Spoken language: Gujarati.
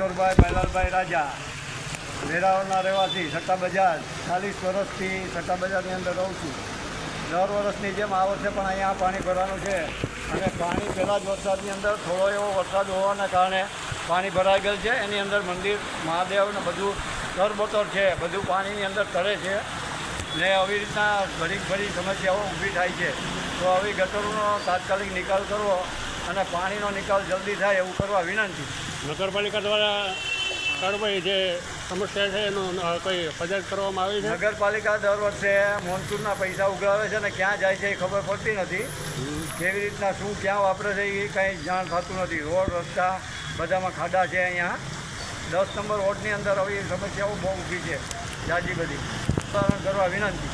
જીવાલભાઈ રાજા, વેરાવળના રહેવાસી, સટ્ટા બજાર, ચાલીસ વર્ષથી સટ્ટા બજારની અંદર રહું છું. દર વર્ષની જેમ આ વર્ષે પણ અહીંયા પાણી ભરવાનું છે અને પાણી પહેલાં જ વરસાદની અંદર થોડો એવો વરસાદ હોવાના કારણે પાણી ભરાઈ ગયેલ છે. એની અંદર મંદિર, મહાદેવ ને બધું તરબતર છે, બધું પાણીની અંદર તરે છે ને આવી રીતના ઘણી ઘણી સમસ્યાઓ ઊભી થાય છે. તો આવી ગટરોનો તાત્કાલિક નિકાલ કરવો અને પાણીનો નિકાલ જલ્દી થાય એવું કરવા વિનંતી. નગરપાલિકા દ્વારા કાર્યવાહી જે સમસ્યા છે એનું કંઈ ફરિયાદ કરવામાં આવી છે? નગરપાલિકા દર વર્ષે મોન્સૂનના પૈસા ઉઘરાવે છે અને ક્યાં જાય છે એ ખબર પડતી નથી. કેવી રીતના શું ક્યાં વાપરે છે એ કાંઈ જાણ થતું નથી. રોડ રસ્તા બધામાં ખાડા છે અહીંયા. દસ નંબર વોર્ડની અંદર આવી સમસ્યાઓ બહુ ઊભી છે. જાજી બધી. નિવારણ કરવા વિનંતી.